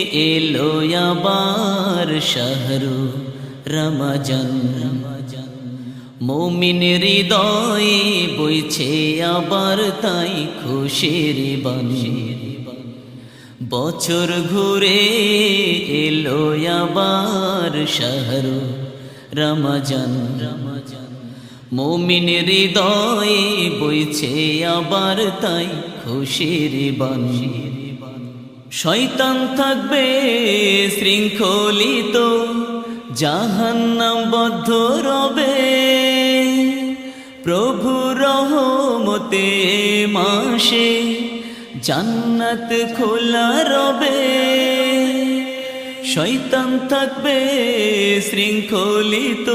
এলো আবার শাহরু, রমজান। মোমিন হৃদয়ে বইছে আবার তাই খুশির বাণী। বছর ঘুরে এলো আবার শাহরু, রমজান। মোমিন হৃদয়ে বইছে আবার তাই খুশির বাণী। শয়তান থাকবে শৃঙ্খলিত, জাহান্নাম বদ্ধ রবে। প্রভু রহমতে মাসে জান্নাত খোলা রবে। শয়তান থাকবে শৃঙ্খলিত,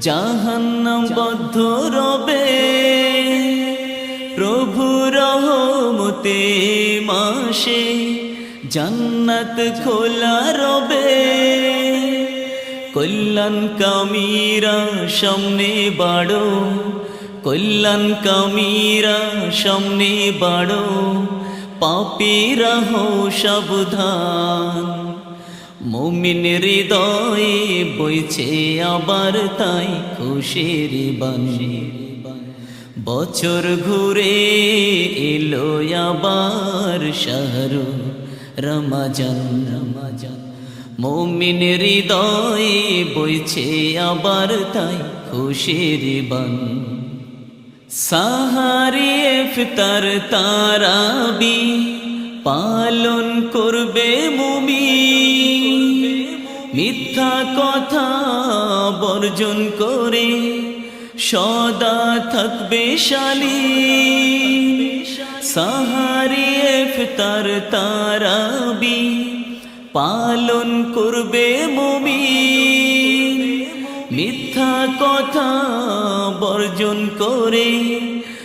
জাহান্নাম বদ্ধ রবে। রহমতে মাসে জান্নাত খোলা রবে। কল্যাণ কামীরা সামনে বাড়ো, কল্যাণ কামীরা সামনে বাড়ো, পাপীরা হো সাবধান। মুমিন হৃদয়ে বইছে আবার তাই খুশির বাণী। বছর ঘুরে এলো আবার শাহরু রমাজান রমাজান। মুমিন হৃদয়ে বইছে আবার তাই খুশির বান। সাহারি ইফতার তারাবি পালন করবে মুমি মিথ্যা কথা বর্জন করে সদা থাকবে শালি। সাহারি ইফতার তারাবি, পালন করবে মুমি মিথ্যা কথা বর্জন করে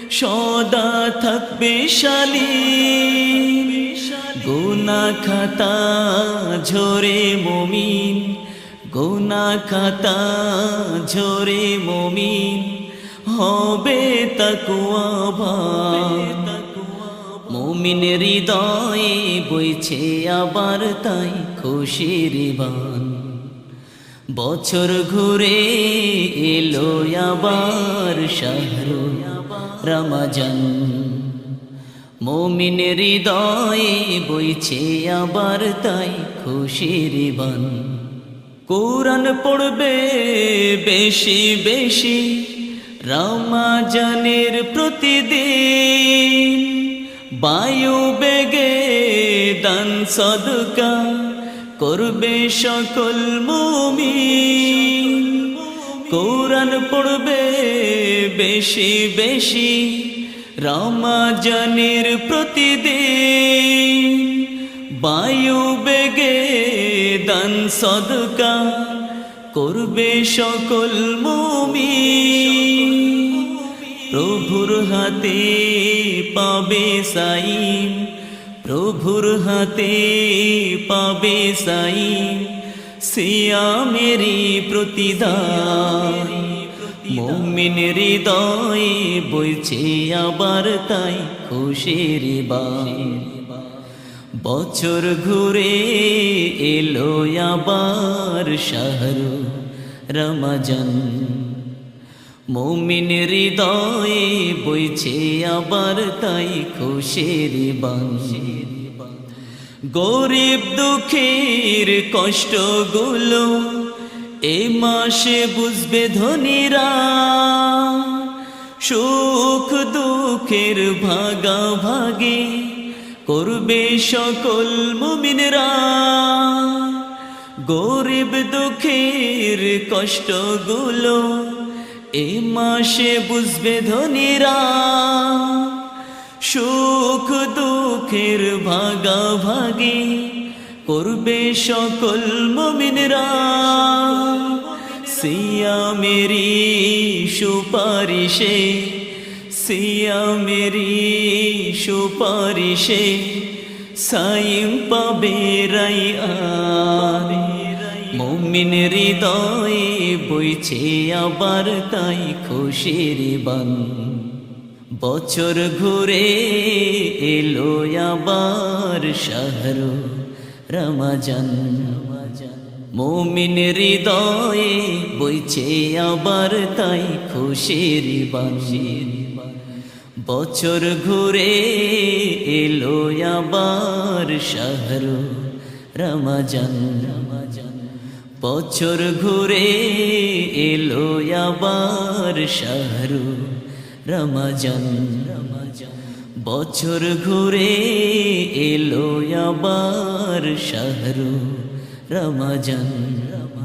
সদা থাকবে শালি। গুনা খাতা ঝরে মমিন। গুনা খাতা ঝরে মমিন হবে তাকুয়া মুমিন হৃদয়ে বইছে আবার তাই খুশির বান। বছর ঘুরে এলো আবার শাহরু রমাজান। মুমিন হৃদয়ে বইছে আবার তাই খুশির বান। কোরআন পড়বে বেশি বেশি রামাজানের প্রতিদিন। বায়ু বেগে দান সদকা করবে সকল মুমিন। কোরআন পড়বে বেশি বেশি রামাজানের প্রতিদিন। বায়ু বেগে দান সদকা করবে সকল মুমিন। প্রভুর হাতে পাবে সাইম প্রভুর হাতে পাবে সাইম সিয়া মেরি প্রতিদান। মুমিন হৃদয়ে বইছে আবার তাই খুশির বান। বছর ঘুরে এলো আবার শাহরু রমজান। মুমিন হৃদয়ে বইছে আবার তাই খুশির বাংশি গরিব দুঃখের কষ্টগুলো এ মাসে বুঝবে ধনীরা। সুখ দুঃখের ভাগা ভাগে করবে সকল মুমিনরা। গরিব দুঃখের কষ্টগুলো এ মাসে বুঝবে ধনীরা। সুখ দুঃখের ভাগা ভাগে করবে সকল মমিনরা। সিয়া মেরি সুপারিশে সিয়া মেরি সুপারিশে সাইম পাবে রাই আরে মুমিন হৃদয়ে বইছে আবার তাই খুশির বান। বছর ঘুরে এলো আবার শাহরু রমজান। মুমিন হৃদয়ে বইছে আবার তাই খুশির বাঁশির বছর ঘুরে এলো আবার শাহরু রমজান। বছর ঘুরে এলো আবার শাহরু রমজান। বছর ঘুরে এলো আবার শাহরু রমজান। রমজান